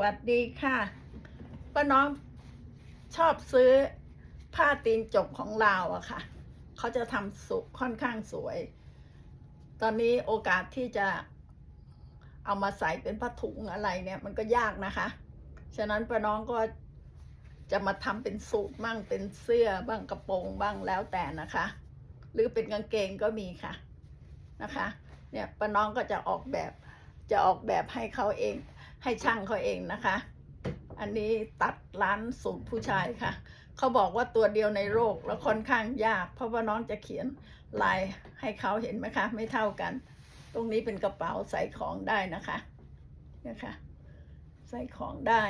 วัสดีค่ะป้าน้องชอบซื้อผ้าตีนจกของลาวอะค่ะ เขาจะทำสุค่อนข้างสวย ตอนนี้โอกาสที่จะเอามาใส่เป็นผ้าถุงอะไรเนี่ย มันก็ยากนะคะ ฉะนั้นป้าน้องก็จะมาทำเป็นสูทบ้างเป็นเสื้อบ้างกระโปรงบ้างแล้วแต่นะคะ หรือเป็นกางเกงก็มีค่ะนะคะ เนี่ยป้าน้องก็จะออกแบบจะออกแบบให้เขาเอง ให้ช่างเขาเองนะคะ อันนี้ตัดร้านสูตรผู้ชายค่ะ เขาบอกว่าตัวเดียวในโลกแล้วค่อนข้างยาก เพราะว่าน้องจะเขียนลายให้เขาเห็นไหมคะ ไม่เท่ากัน ตรงนี้เป็นกระเป๋าใส่ของได้นะคะนี่ค่ะใส่ของได้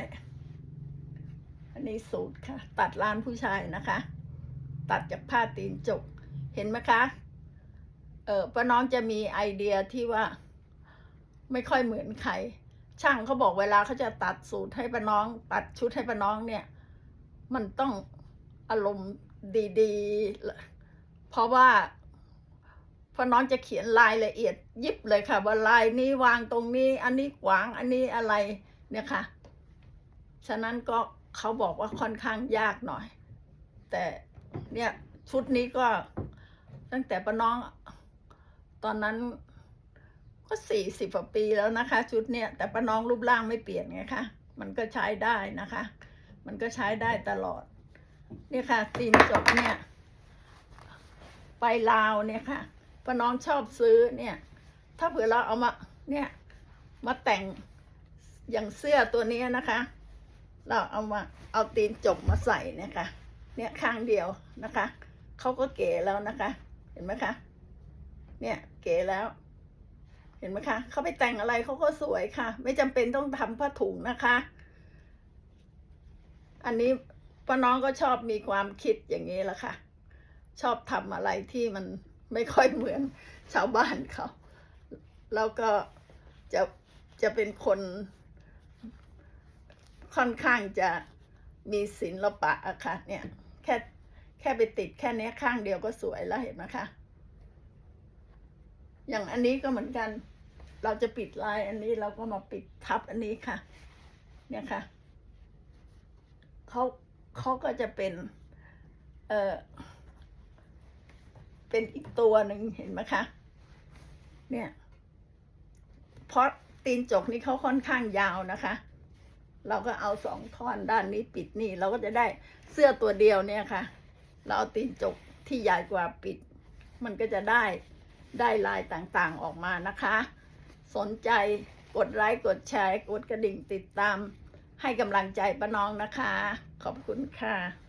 อันนี้สูตรค่ะ ตัดร้านผู้ชายนะคะ ตัดจากผ้าตีนจกเห็นไหมคะเออป้าน้องจะมีไอเดียที่ว่า ไม่ค่อยเหมือนใคร ช่างเขาบอกเวลาเขาจะตัดสูตรให้ป้าน้อง ตัดชุดให้ป้าน้องเนี่ย มันต้องอารมณ์ดีๆ เพราะว่าป้าน้องจะเขียนรายละเอียดยิบเลยค่ะ ว่าลายนี้วางตรงนี้ อันนี้ขวางอันนี้อะไรเนี่ยค่ะ ฉะนั้นก็เขาบอกว่าค่อนข้างยากหน่อย แต่เนี่ยชุดนี้ก็ตั้งแต่ป้าน้องตอนนั้น ก็สี่สิบกว่าปีแล้วนะคะ ชุดเนี่ยแต่ป้าน้องรูปร่างไม่เปลี่ยนไงคะมันก็ใช้ได้นะคะ มันก็ใช้ได้ตลอด เนี่ยค่ะตีนจบเนี่ยไปลาวเนี่ยค่ะป้าน้องชอบซื้อเนี่ย ถ้าเผื่อเราเอามาเนี่ยมาแต่งอย่างเสื้อตัวนี้นะคะ เราเอามาเอาตีนจบมาใส่เนี่ยค่ะเนี่ยข้างเดียวนะคะเขาก็เก๋แล้วนะคะ เห็นไหมคะ เนี่ยเก๋แล้ว เห็นไหมคะเขาไปแต่งอะไรเขาก็สวยค่ะ ไม่จำเป็นต้องทำผ้าถุงนะคะ อันนี้ป้าน้องก็ชอบมีความคิดอย่างนี้ละค่ะ ชอบทำอะไรที่มันไม่ค่อยเหมือนชาวบ้านเขาแล้วก็จะจะเป็นคนค่อนข้างจะมีศิลปะอะค่ะเนี่ยแค่แค่ไปติดแค่เนี้ยข้างเดียวก็สวยแล้วเห็นไหมคะ อย่างอันนี้ก็เหมือนกัน เราจะปิดลายอันนี้เราก็มาปิดทับอันนี้ค่ะ เนี่ยค่ะเขาเขาก็จะเป็น เออเป็นอีกตัวหนึ่งเห็นไหมคะ เนี่ยเพราะตีนจกนี่เขาค่อนข้างยาวนะคะ เราก็เอาสองท่อนด้านนี้ปิดนี่ เราก็จะได้เสื้อตัวเดียวเนี่ยค่ะ เราเอาตีนจกที่ใหญ่กว่าปิด มันก็จะได้ได้ลายต่างๆออกมานะคะ สนใจกดไลค์กดแชร์กดกระดิ่งติดตาม ให้กำลังใจป้าน้องนะคะ ขอบคุณค่ะ